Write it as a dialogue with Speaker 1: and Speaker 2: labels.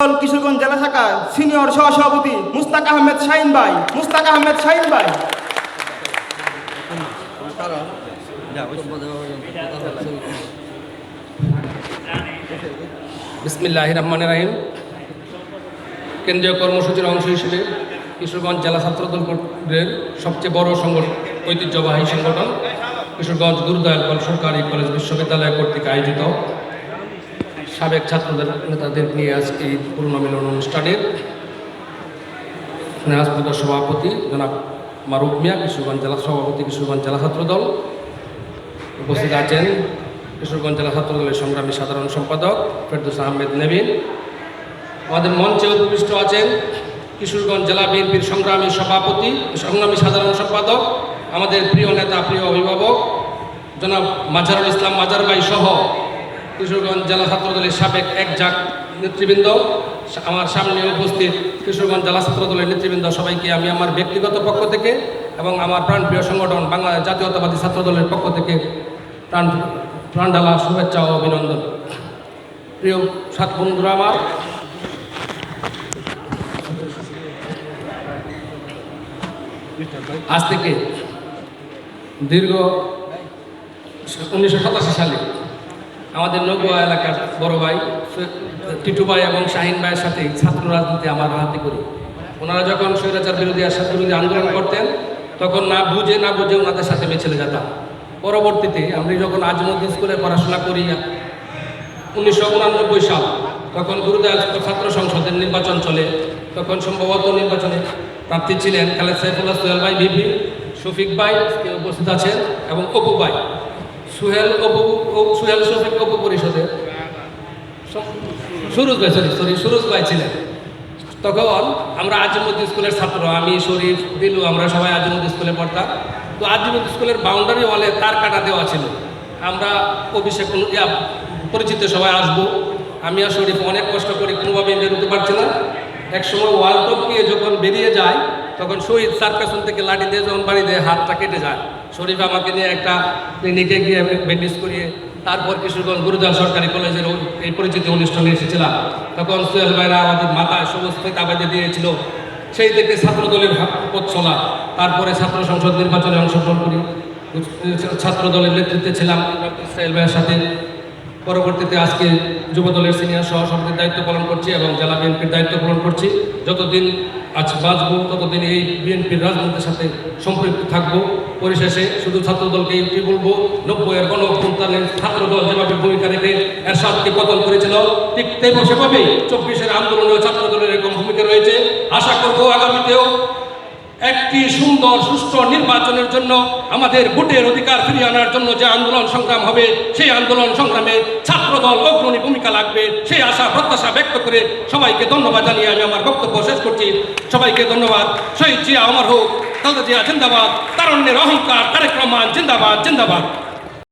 Speaker 1: কিশোরগঞ্জ জেলা শাখা সিনিয়র সহসভাপতি মুস্তাক আহমেদ শাহিন ভাই। মুস্তাক আহমেদ শাহিন ভাই।
Speaker 2: বিসমিল্লাহ রহমান রাহিম। কেন্দ্রীয় কর্মসূচির অংশ হিসেবে কিশোরগঞ্জ জেলা ছাত্রদলের সবচেয়ে বড় সংগঠন ঐতিহ্যবাহী সংগঠন কিশোরগঞ্জ গুরুদয়াল সরকারি কলেজ বিশ্ববিদ্যালয় কর্তৃক আয়োজিত। সাবেক ছাত্রদের নেতাদের নিয়ে আজকে এই পুনর্মিলন অনুষ্ঠানের স্নেহাস্পদ সভাপতি জনাব মারুফ মিয়া, কিশোরগঞ্জ জেলা সভাপতি, কিশোরগঞ্জ জেলা ছাত্রদল। উপস্থিত আছেন কিশোরগঞ্জ জেলা ছাত্র দলের সংগ্রামী সাধারণ সম্পাদক ফেরদৌস আহমেদ নেবিন আমাদের মঞ্চে উপবিষ্ট আছেন কিশোরগঞ্জ জেলা বিএনপির সংগ্রামী সভাপতি, সংগ্রামী সাধারণ সম্পাদক, আমাদের প্রিয় নেতা, প্রিয় অভিভাবক জনাব মাজারুল ইসলাম মাজার ভাই সহ কিশোরগঞ্জ জেলা ছাত্র দলের সাবেক এক জাক নেতৃবৃন্দ। আমার সামনে উপস্থিত কিশোরগঞ্জ জেলা ছাত্রদলের নেতৃবৃন্দ সবাইকে আমি আমার ব্যক্তিগত পক্ষ থেকে এবং আমার প্রাণপ্রিয় সংগঠন বাংলাদেশ জাতীয়তাবাদী ছাত্রদলের পক্ষ থেকে প্রাণ প্রাণঢালা শুভেচ্ছা ও অভিনন্দন। প্রিয় সাত বন্ধুরা আমার, আজ থেকে দীর্ঘ উনিশশো সাতাশি সালে আমাদের নগুয়া এলাকার বড় ভাই টিটু ভাই এবং শাহিন ভাইয়ের সাথে ছাত্র রাজনীতি আমার হাতে করি। ওনারা যখন স্বৈরাচার বিরোধী আর স্বাস্থ্য বিরোধী আন্দোলন করতেন, তখন না বুঝে না বুঝে ওনাদের সাথে মেছেলে যেতাম। পরবর্তীতে আমি যখন আজমুদ্দিন স্কুলে পড়াশোনা করি, উনিশশো উনানব্বই সাল, তখন গুরুদয়াল ছাত্র সংসদের নির্বাচন চলে। তখন সম্ভবত নির্বাচনে প্রার্থী ছিলেন খালেদ সাইফুল্লাহ সোহেল ভাই বিপি শফিক ভাই উপস্থিত আছেন, এবং অপু ভাই। সুহেল সুহেল শফিক অপু পরিষদে। সুরজ ভাই সরি সরি সুরজ ভাই ছিলেন। তখন আমরা আজিমুদ্দিন স্কুলের ছাত্র, আমি, শরীফ দিলু আমরা সবাই আজিমুদ্দিন স্কুলে পড়তাম। তো আজিমুদ্দিন স্কুলের বাউন্ডারি ওয়ালে তার কাটা দেওয়া ছিল। আমরা অভিষেক পরিচিত সবাই আসব। আমি আর শরীফ অনেক কষ্ট করে কোনোভাবেই বেরোতে পারছি না। একসময় ওয়াল টপকিয়ে যখন বেরিয়ে যায় তখন শহীদ স্যার পেছন থেকে লাঠি দিয়ে যখন বাড়ি দিয়ে হাতটা কেটে যায়, শরীফ আমাকে নিয়ে একটা ক্লিনিকে গিয়ে ব্যান্ডেজ করিয়ে তারপর কিশোরগঞ্জ গুরুদাল সরকারি কলেজের এই পরিচিতি অনুষ্ঠানে এসেছিলাম। তখন সোহেল ভাইরা আমাদের মাথায় সমস্ত তাবাজে দিয়েছিল। সেই থেকে ছাত্র দলের পথ চলা, তারপরে ছাত্র সংসদ নির্বাচনে অংশগ্রহণ করি। ছাত্র দলের নেতৃত্বে ছিলাম। সোহেল ভাইয়ের সাথে পরবর্তীতে আজকে যুব দলের সিনিয়র সহ সভাপতির দায়িত্ব পালন করছি এবং জেলা বিএনপির দায়িত্ব পালন করছি। যতদিন আজ বাঁচবো, ততদিন এই বিএনপির রাজনীতির সাথে সম্পৃক্ত থাকব। পরিশেষে শুধু ছাত্র দলকে বলব? নব্বইয়ের গণ অভ্যুত্থানের ছাত্র দল যেভাবে ভূমিকা রেখে এর এরশাদকে পতন করেছিল, ঠিক তেমন সেভাবেই চব্বিশের আন্দোলনেও ছাত্র দলের এরকম ভূমিকা রয়েছে। আশা করব আগামীতেও একটি সুন্দর, সুষ্ঠু নির্বাচনের জন্য আমাদের ভোটের অধিকার ফিরিয়ে আনার জন্য যে আন্দোলন সংগ্রাম হবে, সেই আন্দোলন সংগ্রামে ছাত্রদল অগ্রণী ভূমিকা লাগবে। সেই আশা, প্রত্যাশা ব্যক্ত করে সবাইকে ধন্যবাদ জানিয়ে আমি আমার বক্তব্য শেষ করছি। সবাইকে ধন্যবাদ। শহীদ জিয়া আমার হোক তালদা জিয়া জিন্দাবাদ, তারণ্যের অহংকার, তারেক রহমান জিন্দাবাদ জিন্দাবাদ।